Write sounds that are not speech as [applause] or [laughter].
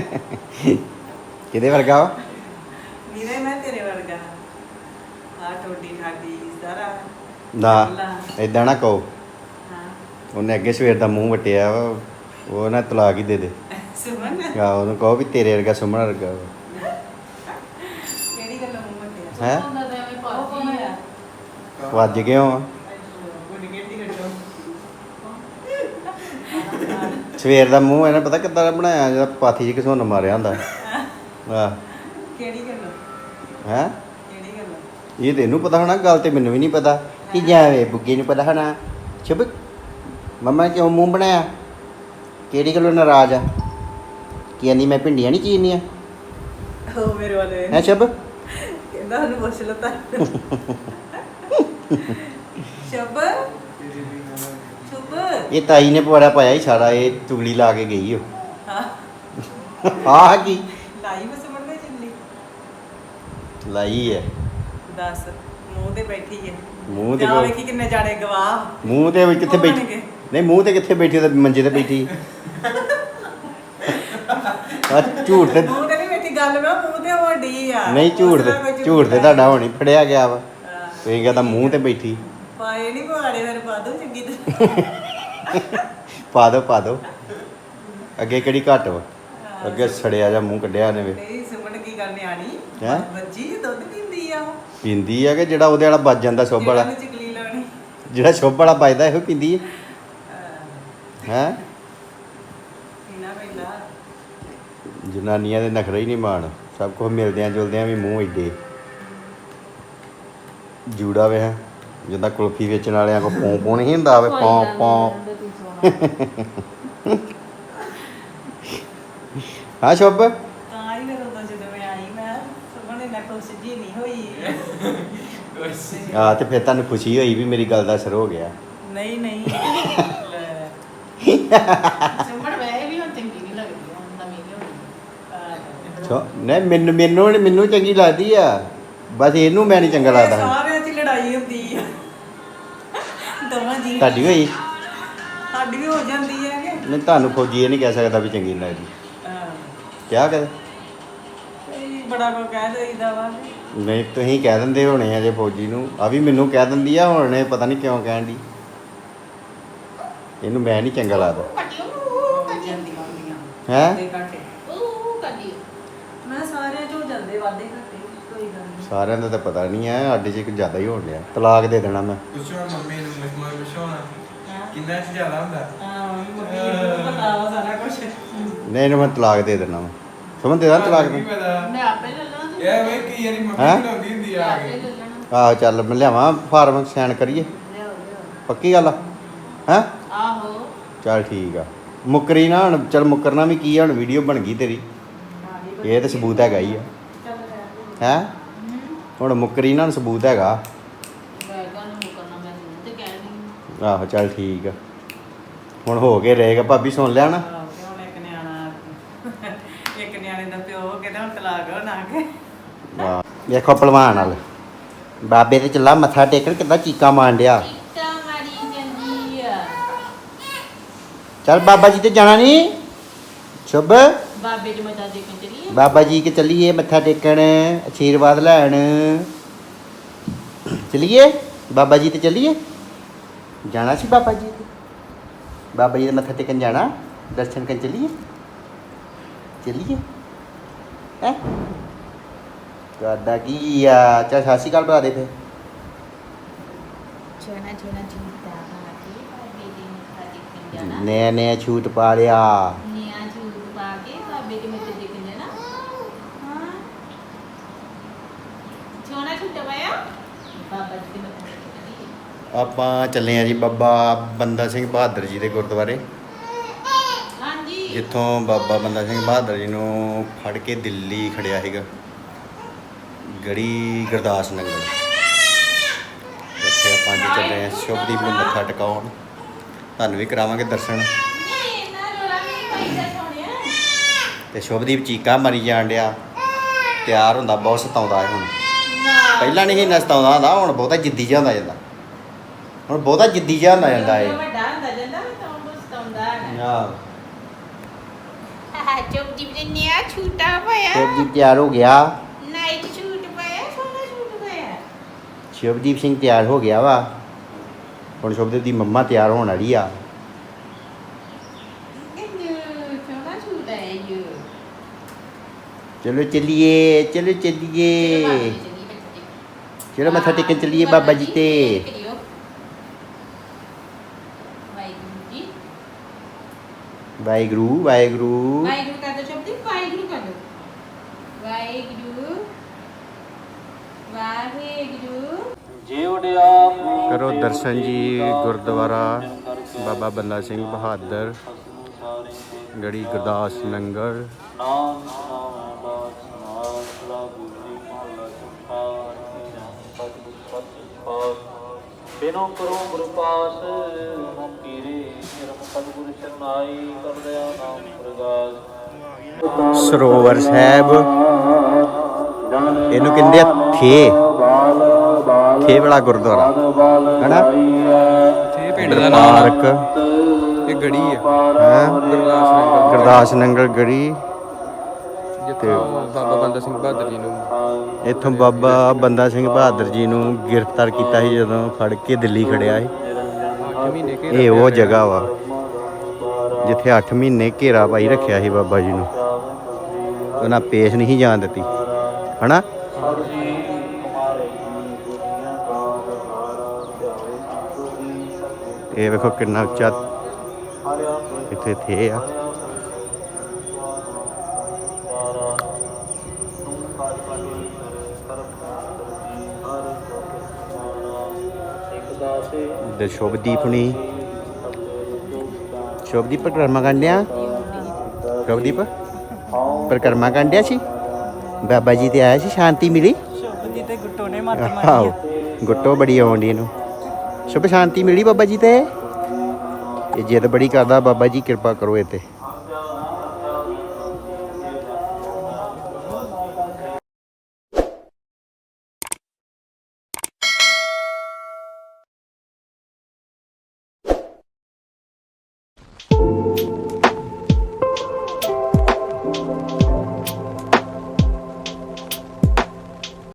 [laughs] ਕਿਹਦੇ ਵਰਗਾ ਵਾ? ਨੀਰੇ ਮੈਂ ਤੇਰੇ ਵਰਗਾ। ਆ ਟੋਡੀ ਠਾਡੀ ਸਾਰਾ। ਨਾ ਇਦਾਂ ਨਾ ਕਹੋ। ਹਾਂ। ਉਹਨੇ ਅੱਗੇ ਸਵੇਰ ਦਾ ਮੂੰਹ ਵਟਿਆ ਵਾ ਉਹ ਨਾ ਤਲਾਕ ਹੀ ਦੇ ਦੇ। ਸੁਮਨ? ਆ ਉਹਨੂੰ ਕਹੋ ਵੀ ਤੇਰੇ ਵਰਗਾ ਸੁਮਨ ਵਰਗਾ ਵਾ। ਕਿਹੜੀ ਗੱਲ ਮੂੰਹ ਮੱਟਿਆ ਹੈ? ਉਹ ਕੌਣ ਵੱਜ ਹੋ। ਸਵੇਰ ਦਾ ਮੂੰਹ ਇਹਨੇ ਪਤਾ ਕਿੱਦਾਂ ਦਾ ਬਣਾਇਆ ਜਿਹੜਾ ਪਾਥੀ 'ਚ ਘਸੁੰਨ ਮਾਰਿਆ ਹੁੰਦਾ। ਆ ਕਿਹੜੀ ਗੱਲ? ਹੈ? ਕਿਹੜੀ ਗੱਲ? ਇਹ ਤੈਨੂੰ ਪਤਾ ਹੋਣਾ ਗੱਲ ਤੇ ਮੈਨੂੰ ਵੀ ਨਹੀਂ ਪਤਾ। ਕਿ ਜਾਵੇ ਬੁੱਗੇ ਨੂੰ ਪਤਾ ਹੋਣਾ। ਸ਼ੁਭ ਮੰਮਾ ਕਿਉਂ ਮੂੰਹ ਬਣਾਇਆ? ਕਿਹੜੀ ਗੱਲੋਂ ਨਾਰਾਜ਼ ਆ? ਕਹਿੰਦੀ ਮੈਂ ਭਿੰਡੀਆਂ ਨਹੀਂ ਚੀਰਨੀਆਂ? ਉਹ ਮੇਰੇ ਵਾਲੇ ਹੈ ਸ਼ੁਭ ਕਹਿੰਦਾ ਉਹਨੂੰ ਪੁੱਛ ਲਤਾ ਸ਼ਬ [laughs] ਇਹ ਤਾਈ ਨੇ ਪਵਾੜਾ ਪਾਇਆ ਹੀ ਸਾਰਾ ਇਹ ਚੁਗਲੀ ਲਾ ਕੇ ਗਈ ਉਹ। ਹਾਂ ਆਹ ਕੀ? ਲਾਈ ਮੈਂ ਸਮਝ ਨਹੀਂ ਚੱਲੀ ਲਾਈ ਹੈ ਦੱਸ ਮੂੰਹ ਤੇ ਬੈਠੀ ਹੈ ਮੂੰਹ ਤੇ ਜਾਂ ਵੇਖੀ ਕਿੰਨੇ ਜਾਣੇ ਗਵਾਹ। ਮੂੰਹ ਤੇ ਵੀ ਕਿੱਥੇ ਉਹ ਬੈਠੀ? ਗਏ। ਨਹੀਂ ਮੂੰਹ ਤੇ ਕਿੱਥੇ ਬੈਠੀ ਤਾਂ ਮੰਜੇ ਤੇ ਬੈਠੀ? ਆ ਝੂਠ ਤੇ ਮੂੰਹ ਤੇ ਨਹੀਂ ਬੈਠੀ ਗੱਲ ਮੈਂ ਮੂੰਹ ਤੇ ਹੋਣੀ ਆ। ਨਹੀਂ ਝੂਠ ਤੇ ਝੂਠ ਤੇ ਤੁਹਾਡਾ ਹੋਣੀ ਫੜਿਆ ਗਿਆ ਵਾ। ਹਾਂ। ਤੁਸੀਂ ਕਹਿੰਦਾ ਮੂੰਹ ਤੇ ਬੈਠੀ। ਪਾਏ ਨਹੀਂ ਪਵਾੜੇ ਮੇਰੇ ਪਾ ਦੋ ਚੰਗੀ ਤਰ੍ਹਾਂ। ਪਾ ਦੋ ਪਾ ਦੋ। ਅੱਗੇ ਕਿਹੜੀ ਘੱਟ ਵਾ? ਅੱਗੇ ਸੜਿਆ ਜਾਂ ਮੂੰਹ ਕੱਢਿਆ ਨੇ ਵੇ। ਨਹੀਂ ਸੁਮਨ ਕੀ ਗੱਲ ਨਿਆਣੀ ਹੈਂ? ਬੱਜੀ ਦੁੱਧ ਪੀਂਦੀ ਆ ਉਹ। ਪੀਂਦੀ ਆ ਕਿ ਜਿਹੜਾ ਉਹਦੇ ਵਾਲਾ ਵੱਜ ਜਾਂਦਾ ਸ਼ੁੱਭ ਵਾਲਾ? ਜਿਹੜਾ ਨੂੰ ਚਕਲੀ ਲਾਉਣੀ। ਜਿਹੜਾ ਸ਼ੁੱਭ ਵਾਲਾ ਵੱਜਦਾ ਇਹੋ ਪੀਂਦੀ ਹੈ। ਹੈ? ਪੀਣਾ ਪੈਂਦਾ। ਜਨਾਨੀਆਂ ਦੇ ਨਖਰੇ ਹੀ ਨਹੀਂ ਮਾਣ। ਸਭ ਕੁਝ ਮਿਲਦਿਆਂ ਜੁਲਦਿਆਂ ਵੀ ਮੂੰਹ ਏਡੇ। ਜੂੜਾ ਵੇ ਹੈ ਜਿੱਦਾਂ ਕੁਲਫੀ ਵੇਚਣ ਵਾਲਿਆਂ ਕੋ ਪੌਂ ਪੌਂ ਨਹੀਂ ਹੁੰਦਾ ਵੇ ਪੌਂ ਪੌਂ ਹਾਂ ਸ਼ੁੱਭ। ਤਾਂ ਹੀ ਫਿਰ ਉਦੋਂ ਜਦੋਂ ਮੈਂ ਆਈ ਮੈਂ ਸੁਮਨ ਇੰਨਾ ਖੁਸ਼ ਜੀ ਨਹੀਂ ਹੋਈ। ਆ ਤੇ ਫਿਰ ਤੁਹਾਨੂੰ ਖੁਸ਼ੀ ਹੋਈ ਵੀ ਮੇਰੀ ਗੱਲ ਦਾ ਅਸਰ ਹੋ ਗਿਆ। ਨਹੀਂ ਨਹੀਂ। [laughs] ਲੈ ਚੰਬੜ ਵੈਸੇ ਵੀ ਹੁਣ ਚੰਗੀ ਨਹੀਂ ਲੱਗਦੀ ਹੁਣ ਨਵੀਂ ਲਿਆਉਣੀ ਸੋ ਨਹੀਂ ਮੈਨੂੰ ਮੈਨੂੰ ਨੀ- ਮੈਨੂੰ ਚੰਗੀ ਲੱਗਦੀ ਆ। ਬਸ ਇਹਨੂੰ ਮੈਂ ਨਹੀਂ ਚੰਗਾ ਲੱਗਦਾ। ਸਾਰਿਆਂ 'ਚ ਲੜਾਈ ਹੁੰਦੀ ਆ। ਦੋਵਾਂ ਜੀ ਤੁਹਾਡੀ ਹੋਈ? ਨਹੀਂ ਤੁਹਾਨੂੰ ਫੌਜੀ ਇਹ ਨਹੀਂ ਕਹਿ ਸਕਦਾ ਵੀ ਚੰਗੀ ਨਹੀਂ ਲੱਗਦੀ। ਹਾਂ। ਕਿਆ ਕਹੇ? ਕਈ ਬੜਾ ਕੋ ਕਹਿ ਦੇਈਦਾ ਵਾ। ਨਹੀਂ ਤੁਸੀਂ ਕਹਿ ਦਿੰਦੇ ਹੋਣੇ ਆ ਜੇ ਫੌਜੀ ਨੂੰ। ਆ ਵੀ ਮੈਨੂੰ ਕਹਿ ਦਿੰਦੀ ਆ ਹੁਣ ਇਹ ਪਤਾ ਨਹੀਂ ਕਿਉਂ ਕਹਿਣ ਦੀ ਇਹਨੂੰ ਮੈਂ ਨਹੀਂ ਚੰਗਾ ਲੱਗਦਾ। ਹੋ ਜਾਂਦੀਆਂ। ਹੁੰਦੀਆਂ ਹੈ? ਵਾਧੇ ਘਾਟੇ। ਉਹ ਕੱਟੀ ਮੈਂ ਸਾਰਿਆਂ 'ਚ ਹੋ ਜਾਂਦੇ ਵਾਦੇ ਘਾਟੇ ਕੋਈ ਗੱਲ ਨਹੀਂ। ਸਾਰਿਆਂ ਦਾ ਤਾਂ ਪਤਾ ਨਹੀਂ ਆ ਅੱਡੇ 'ਚ ਇੱਕ ਜ਼ਿਆਦਾ ਹੀ ਹੋਣ ਡਿਆ। ਤਲਾਕ ਦੇ ਦੇਣਾ ਮੈਂ। ਪੁੱਛੋ ਮੰਮੀ ਨੂੰ ਮਹਿਮਾਨ ਪੁੱਛੋ ਨਾ ਕਿੰਨਾ ਚ ਜ਼ਿਆਦਾ ਹੁੰਦਾ? ਹਾਂ ਮੰਮੀ ਨੂੰ ਪਤਾ ਵਾ ਸਾਰਾ ਕੁਝ ਨਹੀਂ ਇਹਨੂੰ ਮੈਂ ਤਲਾਕ ਦੇ ਦੇਣਾ ਵਾ। ਸਮਝ ਦੇ ਤਲਾਕ ਨਹੀਂ ਦੇ ਪਤਾ? ਮੈਂ ਆਪੇ ਲੈ ਲੈਣਾ ਤੂੰ ਇਹ ਵੇ ਕੀ ਯਾਰੀ ਮੰਮੀ ਹੈਂ? ਬਣਾਉਂਦੀ ਹੁੰਦੀ ਮੈਂ ਆ ਆਪੇ ਕੇ ਲੈ ਲੈਣਾ। ਆਹੋ ਚੱਲ ਮੈਂ ਲਿਆਵਾਂ ਫਾਰਮ ਸਾਈਨ ਕਰੀਏ। ਪੱਕੀ ਗੱਲ ਆ? ਹੈ? ਆਹੋ। ਚੱਲ ਠੀਕ ਆ। ਮੁੱਕਰੀ ਨਾ ਹੁਣ ਚੱਲ ਮੁੱਕਰਨਾ ਵੀ ਕੀ ਆ ਹੁਣ ਵੀਡੀਓ ਬਣ ਗਈ ਤੇਰੀ। ਇਹ ਤਾਂ ਸਬੂਤ ਹੈਗਾ ਹੀ ਆ। ਹੈ। ਹੁਣ ਮੁੱਕਰੀ ਨਾ ਹੁਣ ਸਬੂਤ ਹੈਗਾ ਬੈਗਾ ਨੂੰ ਮੁਕਰਨਾ ਮੈਂ ਜ਼ਰੂਰ ਤੇ ਕਹਿ ਰਹੀ ਆਹੋ ਚੱਲ ਠੀਕ ਆ। ਹੁਣ ਹੋ ਕੇ ਰਹੇਗਾ ਭਾਬੀ ਸੁਣ ਲਿਆ ਨਾ। ਆਹੋ, ਤੇ ਹੁਣ ਇੱਕ ਨਿਆਣਾ ਇੱਕ ਨਿਆਣੇ ਦਾ ਪਿਓ ਕਹਿੰਦਾ ਹੁਣ ਤਲਾਕ ਹੋ ਨਾ ਕੇ ਵਾਹ ਵੇਖੋ ਪਹਿਲਵਾਨ ਨਾਲ ਬਾਬੇ ਤੇ ਚੱਲਾ ਮੱਥਾ ਟੇਕਣ ਕਿੱਦਾਂ ਚੀਕਾਂ ਮਾਰਨ ਡਿਆ। ਇੱਟਾ ਮਾਰੀ ਜਾਂਦੀ ਆ। ਚੱਲ ਬਾਬਾ ਜੀ ਤੇ ਜਾਣਾ ਨਹੀਂ ਸ਼ੁਭ। ਬਾਬੇ ਮਤਾ ਦੇ ਬਾਬਾ ਜੀ ਕੇ ਚੱਲੀਏ ਮੱਥਾ ਟੇਕਣ ਆਸ਼ੀਰਵਾਦ ਲੈਣ। ਚੱਲੀਏ? ਬਾਬਾ ਜੀ ਤੇ ਚੱਲੀਏ? ਜਾਣਾ ਸੀ ਬਾਬਾ ਜੀ ਦੇ? ਬਾਬਾ ਜੀ ਦੇ ਮੱਥਾ ਟੇਕਣ ਜਾਣਾ? ਦਰਸ਼ਨ ਕਰਨ ਚੱਲੀਏ? ਚੱਲੀਏ? ਹੈ? ਤੁਹਾਡਾ ਕੀ ਆ? ਚਾ ਸਤਿ ਸ਼੍ਰੀ ਅਕਾਲ ਦੇ ਫੇ ਜਣਾ ਜਣਾ ਜੀ ਦਾ ਆ ਕੇ ਬਾਬੇ ਦੇ ਮੱਥਾ ਟੇਕਣ ਜਾਣਾ। ਨੇ ਨੇ ਛੂਟ ਪਾ ਲਿਆ। ਆਪਾਂ ਚੱਲੇ ਆ ਜੀ ਬਾਬਾ ਬੰਦਾ ਸਿੰਘ ਬਹਾਦਰ ਜੀ ਦੇ ਗੁਰਦੁਆਰੇ। ਹਾਂਜੀ। ਜਿੱਥੋਂ ਬਾਬਾ ਬੰਦਾ ਸਿੰਘ ਬਹਾਦਰ ਜੀ ਨੂੰ ਫੜ ਕੇ ਦਿੱਲੀ ਖੜਿਆ ਸੀਗਾ। ਗੜੀ ਗੁਰਦਾਸ ਨਗਰ। ਉੱਥੇ ਆਪਾਂ ਅੱਜ ਚੱਲੇ ਆ ਸ਼ੁਭਦੀਪ ਨੂੰ ਮੱਥਾ ਟਿਕਾਉਣ। ਤੁਹਾਨੂੰ ਵੀ ਕਰਾਵਾਂਗੇ ਦਰਸ਼ਨ। ਤੇ ਸ਼ੁਭਦੀਪ ਚੀਕਾਂ ਮਰੀ ਜਾਣ ਡਿਆ। ਤਿਆਰ ਹੁੰਦਾ ਬਹੁਤ ਸਤਾਉਂਦਾ ਹੈ ਹੁਣ। ਪਹਿਲਾਂ ਨਹੀਂ ਇੰਨਾ ਸਤਾਉਂਦਾ ਹੁੰਦਾ ਹੁਣ ਬਹੁਤਾ ਜਿੱਦੀ ਜਿਹਾ ਹੁੰਦਾ ਜਾਂਦਾ। ਹੁਣ ਬਹੁਤਾ ਜਿੱਦੀ ਜਿਹਾ ਹੁੰਦਾ ਜਾਂਦਾ ਏ। ਵੱਡਾ ਹੁੰਦਾ ਜਾਂਦਾ ਵੀ ਤਾਂ ਉਹ ਸਤਾਉਂਦਾ ਹੈ। ਆ ਚੁੱਪਦੀਪ ਨੇ ਨਿਆ ਛੂਟਾ ਪਾਇਆ ਸ਼ੁਭਦੀਪ ਤਿਆਰ ਹੋ ਗਿਆ। ਨਾਈਟ ਸ਼ੁਭਦੀਪ ਸਿੰਘ ਤਿਆਰ ਹੋ ਗਿਆ ਵਾ। ਹੁਣ ਸ਼ੁਭਦੀਪ ਦੀ ਮੰਮਾ ਤਿਆਰ ਹੋਣ ਵਾਲੀ ਆ। ਕਿੰਨੂ ਸੋਹਣਾ ਸ਼ੂਟ ਹੈ ਯੂ ਚਲੋ ਚੱਲੀਏ ਚਲੋ ਚੱਲੀਏ। ਚਲੋ ਮੱਥਾ ਟੇਕਣ ਚੱਲੀਏ ਬਾਬਾ ਜੀ ਤੇ। ਵਾਹਿਗੁਰੂ ਜੀ। ਵਾਹਿਗੁਰੂ ਵਾਹਿਗੁਰੂ। ਵਾਹਿਗੁਰੂ ਕਰ ਦੋ ਸ਼ਬਦ ਵਾਹਿਗੁਰੂ ਕਰ ਦੋ। ਵਾਹਿਗੁਰੂ ਵਾਹਿਗੁਰੂ। ਕਰੋ ਦਰਸ਼ਨ ਜੀ ਗੁਰਦੁਆਰਾ ਬਾਬਾ ਬੰਦਾ ਸਿੰਘ ਬਹਾਦਰ ਗੜੀ ਗੁਰਦਾਸ ਨੰਗਲ ਬਿਨੋ ਕਰੋ ਗੁਰੂ ਪਾਸ ਹਮ ਪੀਰੇ ਨਿਰਮ ਸਤਿਗੁਰ ਸ਼ਰਨਾਈ ਕਰ ਦਇਆ ਨਾਮ ਪ੍ਰਗਾਸ। ਸਰੋਵਰ ਸਾਹਿਬ ਇਹਨੂੰ ਕਹਿੰਦੇ ਆ ਥੇ ਥੇ ਵਾਲਾ ਗੁਰਦੁਆਰਾ। ਹਨਾ? ਇਹ ਪਿੰਡ ਦਾ ਨਾਮ ਪਾਰਕ ਇਹ ਗੜੀ ਹੈ। ਹੈ? ਗੁਰਦਾਸ ਨਗਰ ਗੁਰਦਾਸ ਨੰਗਲ ਗੜੀ। ਜਿੱਥੇ ਬਾਬਾ ਬੰਦਾ ਸਿੰਘ ਬਹਾਦਰ ਜੀ ਨੂੰ ਇੱਥੋਂ ਬਾਬਾ ਬੰਦਾ ਸਿੰਘ ਬਹਾਦਰ ਜੀ ਨੂੰ ਗ੍ਰਿਫਤਾਰ ਕੀਤਾ ਸੀ ਜਦੋਂ ਫੜ ਕੇ ਦਿੱਲੀ ਖੜਿਆ ਸੀ। ਮਹੀਨੇ ਇਹ ਉਹ ਜਗ੍ਹਾ ਵਾ ਜਿੱਥੇ 8 ਮਹੀਨੇ ਘੇਰਾ ਪਾਈ ਰੱਖਿਆ ਸੀ ਬਾਬਾ ਜੀ ਨੂੰ। ਉਹਨਾਂ ਪੇਸ਼ ਨਹੀਂ ਜਾਣ ਦਿੱਤੀ। ਹਨਾ? ਇਹ ਵੇਖੋ ਕਿੰਨਾ ਉੱਚਾ ਇੱਥੇ ਥੇ ਆ। ਬਾਬਾ ਜੀ ਤੇ ਆਇਆ ਸੀ ਸ਼ਾਂਤੀ ਮਿਲੀ? ਸ਼ੁਭਦੀ ਤੇ ਗੁੱਟੋ ਨੇ ਮੱਤ ਆਹੋ ਗੁੱਟੋ ਬੜੀ ਆਉਂਦੀ ਇਹਨੂੰ। ਸ਼ੁਭ ਸ਼ਾਂਤੀ ਮਿਲੀ ਬਾਬਾ ਜੀ ਤੇ? ਇਹ ਜਿੱਦ ਬੜੀ ਕਰਦਾ ਬਾਬਾ ਜੀ ਕਿਰਪਾ ਕਰੋ ਇਹ ਤੇ।